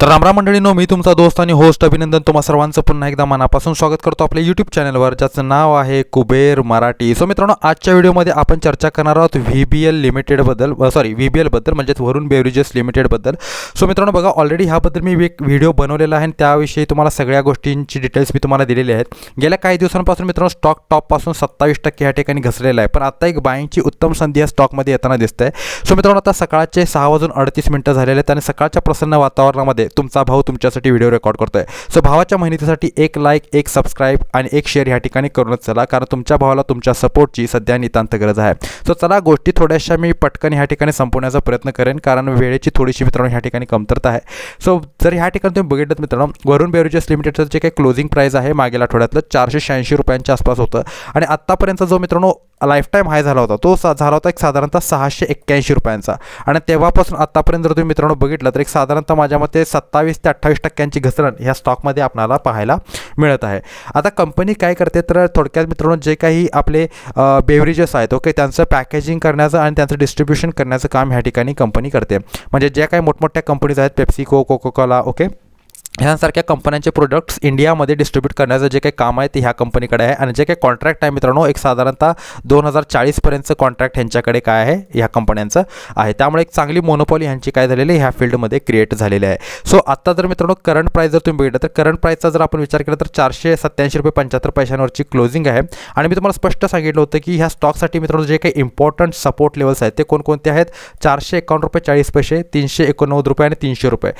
तर रामराम मंडळीनो मी तुमचा दोस्त आणि होस्ट अभिनंदन तुम्हा सर्वांचं पुन्हा एकदा मनापासून स्वागत करतो आपल्या यूट्यूब चॅनलवर ज्याचं नाव आहे कुबेर मराठी. सो मित्रांनो आजच्या व्हिडिओमध्ये आपण चर्चा करणार आहोत व्ही बी एल लिमिटेडबद्दल सॉरी व्ही बी एलबद्दल म्हणजेच वरून बेवरेजेस लिमिटेडबद्दल सो मित्रांनो बघा ऑलरेडी ह्याबद्दल मी एक व्हिडिओ बनवलेला आहे आणि त्याविषयी तुम्हाला सगळ्या गोष्टींची डिटेल्स मी तुम्हाला दिलेली आहेत. गेल्या काही दिवसांपासून मित्रांनो स्टॉक टॉपपासून सत्तावीस टक्के ह्या ठिकाणी घसरलेला आहे. पण आता एक बाईंगची उत्तम संधी या स्टॉकमध्ये येताना दिसते सो मित्रांनो आता सकाळचे सहा वाजून अडतीस मिनटं झालेले आहेत आणि सकाळच्या प्रसन्न वातावरणामध्ये तुमचा भाऊ तुमच्यासाठी व्हिडिओ रेकॉर्ड करतोय. सो भावाच्या मेहनतीसाठी एक लाईक एक सबस्क्राईब आणि एक शेअर ह्या ठिकाणी करूनच चला कारण तुमच्या भावाला तुमच्या सपोर्टची सध्या नितांत गरज आहे. सो चला गोष्टी थोड्याशा मी पटकन ह्या ठिकाणी संपवण्याचा प्रयत्न करेन कारण वेळेची थोडीशी मित्रांनो ह्या ठिकाणी कमतरता आहे. सो जर ह्या ठिकाणी तुम्ही बघितलं मित्रांनो वरून बेवरेजेस लिमिटेडचं जे काही क्लोजिंग प्राईस आहे मागील आठवड्यातलं चारशे शहाऐंशी रुपयांच्या आसपास होतं. आणि आत्तापर्यंत जो मित्रांनो लाईफ टाईम हाय झाला होता. तो सा झाला होता एक साधारणतः सहाशे एक्क्याऐंशी रुपयांचा. आणि तेव्हापासून आत्तापर्यंत जर तुम्ही मित्रांनो बघितलं तर एक साधारणतः माझ्या मते सत्तावीस ते अठ्ठावीस टक्क्यांची घसरण ह्या स्टॉकमध्ये आपल्याला पाहायला मिळत आहे. आता कंपनी काय करते तर थोडक्यात मित्रांनो जे काही आपले बेवरेजेस आहेत ओके त्यांचं पॅकेजिंग करण्याचं आणि त्यांचं डिस्ट्रीब्युशन करण्याचं काम ह्या ठिकाणी कंपनी करते. म्हणजे ज्या काही मोठमोठ्या कंपनीज आहेत पेप्सिको कोकोकोला ओके ह्यासारख्या कंपन्यांचे प्रोडक्ट्स इंडियामध्ये डिस्ट्रीब्यूट करण्याचं जे काही काम आहे ते ह्या कंपनीकडे आहे. आणि जे काही कॉन्ट्रॅक्ट आहे मित्रांनो एक साधारणतः दोन हजार चाळीसपर्यंतचं कॉन्ट्रॅक्ट ह्यांच्याकडे काय आहे? ह्या कंपन्यांचं आहे. त्यामुळे एक चांगली मोनोपॉली ह्यांची काय झालेली आहे? ह्या फील्डमध्ये क्रिएट झालेली आहे. सो आत्ता जर मित्रांनो करंट प्राईस जर तुम्ही बघितलं तर करंट प्राईसचा जर आपण विचार केला तर चारशे सत्त्याऐंशी रुपये पंच्याहत्तर पैशांवरची क्लोजिंग आहे. आणि मी तुम्हाला स्पष्ट सांगितलं होतं की ह्या स्टॉकसाठी मित्रांनो जे काही इम्पॉर्टंट सपोर्ट लेवल्स आहेत ते कोणकोणते आहेत? चारशे एकावन्न रुपये चाळीस पैसे तीनशे एकोणनव्वद रुपये आणि तीनशे रुपये.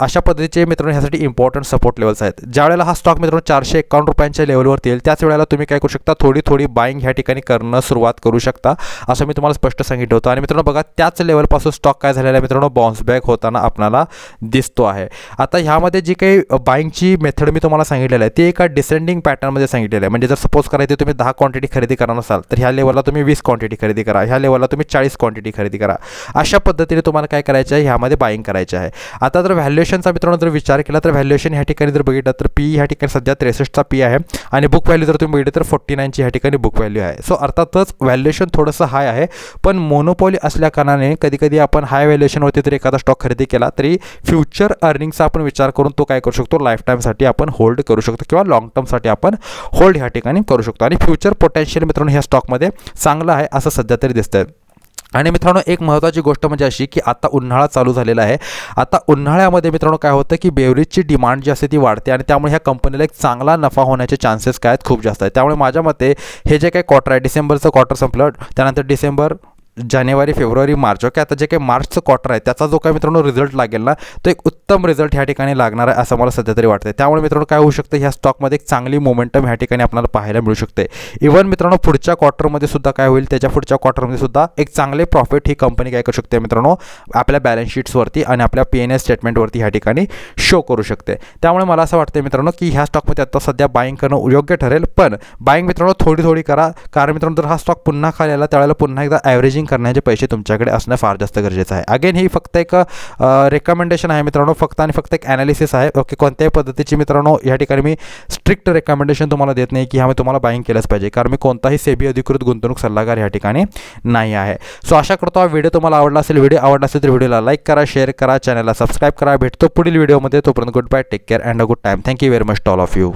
अशा पद्धतीचे मित्रांनो ह्यासाठी इम्पॉर्टंट सपोर्ट लेवल्स आहेत. ज्या वेळेला हा स्टॉक मित्रांनो चारशे एकावन्न रुपयांच्या लेवलवरती येईल त्याच वेळेला तुम्ही काय करू शकता थोडी थोडी बाईंग ह्या ठिकाणी करणं सुरुवात करू शकता. असं मी तुम्हाला स्पष्ट सांगितलं होतं. आणि मित्रांनो बघा त्याच लेवलपासून स्टॉक काय झालेला आहे मित्रांनो? बाउन्स बॅक होताना आपल्याला दिसतो आहे. आता ह्यामध्ये जी काही बाईंगची मेथड मी तुम्हाला सांगितलेलं आहे ती एका डिसेंडिंग पॅटर्नमध्ये सांगितलेलं आहे. म्हणजे जर सपोज करायचे तुम्ही दहा क्वांटिटी खरेदी करणार असाल तर ह्या लेवलला तुम्ही वीस क्वांटिटी खरेदी करा ह्या लेवलला तुम्ही चाळीस क्वांटिटी खरेदी करा. अशा पद्धतीने तुम्हाला काय करायचं आहे? ह्यामध्ये बाईंग करायचं आहे. आता जर व्हॅल्युएशनचा मित्रांनो जर विचार केला तर व्हॅल्युएशन ह्या ठिकाणी जर बघितलं तर पी ह्या ठिकाणी सध्या त्रेसष्टचा पी आहे आणि बुक व्हॅल्यू जर तुम्ही बघितलं तर फोर्टी नाईनची ह्या ठिकाणी बुक व्हॅल्यू आहे. सो अर्थातच व्हॅल्युएशन थोडंसं हाय आहे पण मोनोपॉली असल्या कारणाने कधी कधी आपण हाय व्हॅल्युएशनवरती जर एखादा स्टॉक खरेदी केला तरी फ्युचर अर्निंगचा आपण विचार करून तो काय करू शकतो? लाईफ टाईमसाठी आपण होल्ड करू शकतो किंवा लाँग टर्मसाठी आपण होल्ड ह्या ठिकाणी करू शकतो. आणि फ्युचर पोटेन्शियल मित्रांनो ह्या स्टॉकमध्ये चांगलं आहे असं सध्या तरी दिसतंय. आणि मित्रांनो एक महत्त्वाची गोष्ट म्हणजे अशी की आता उन्हाळा चालू झालेला आहे. आता उन्हाळ्यामध्ये मित्रांनो काय होतं की बेवरेजची डिमांड जी असते ती वाढते आणि त्यामुळे ह्या कंपनीला एक चांगला नफा होण्याचे चान्सेस काय आहेत? खूप जास्त आहेत. त्यामुळे माझ्या मते हे जे काही क्वार्टर आहे डिसेंबरचं क्वार्टर संपलं त्यानंतर डिसेंबर जानेवारी फेब्रुवारी मार्च ओके? आता जे काही मार्चचं क्वार्टर आहे त्याचा जो काही मित्रांनो रिझल्ट लागेल ना तो एक उत्तम रिझल्ट ह्या ठिकाणी लागणार आहे असं मला सध्या तरी वाटतं त्यामुळे मित्रांनो काय होऊ शकतं? ह्या स्टॉकमध्ये एक चांगली मोमेंटम ह्या ठिकाणी आपल्याला पाहायला मिळू शकते इव्हन मित्रांनो पुढच्या क्वार्टरमध्ये सुद्धा काय होईल? त्याच्या पुढच्या क्वार्टरमध्ये सुद्धा एक चांगले प्रॉफिट ही कंपनी काय करू शकते मित्रांनो? आपल्या बॅलन्स शीट्सवरती आणि आपल्या पी एन एस स्टेटमेंटवरती ह्या ठिकाणी शो करू शकते. त्यामुळे मला असं वाटतं मित्रांनो की ह्या स्टॉकमध्ये आता सध्या बाईंग करणं योग्य ठरेल. पण बाईंग मित्रांनो थोडी थोडी करा. कारण मित्रांनो जर हा स्टॉक पुन्हा खाली आला त्यावेळेला पुन्हा एकदा ॲव्हरेजिंग करण्याचे पैसे तुमच्याकडे असणं फार जास्त गरजेचं आहे. अगेन ही फक्त एक रेकमेंडेशन आहे मित्रांनो. फक्त आणि फक्त एक ॲनालिसिस आहे. ओके कोणत्याही पद्धतीची मित्रांनो या ठिकाणी मी स्ट्रिक्ट रेकमेंडेशन तुम्हाला देत नाही की ह्यामध्ये तुम्हाला बाईंग केलंच पाहिजे. कारण मी कोणताही सेबी अधिकृत गुंतवणूक सल्लागार या ठिकाणी नाही आहे. सो आशा करतो हा व्हिडिओ तुम्हाला आवडला असेल. व्हिडिओ आवडला असेल तर व्हिडिओला लाईक करा शेअर करा चॅनलला सबस्क्राईब करा. भेटतो पुढील व्हिडिओमध्ये तोपर्यंत good bye take care and a good time thank you very much all of you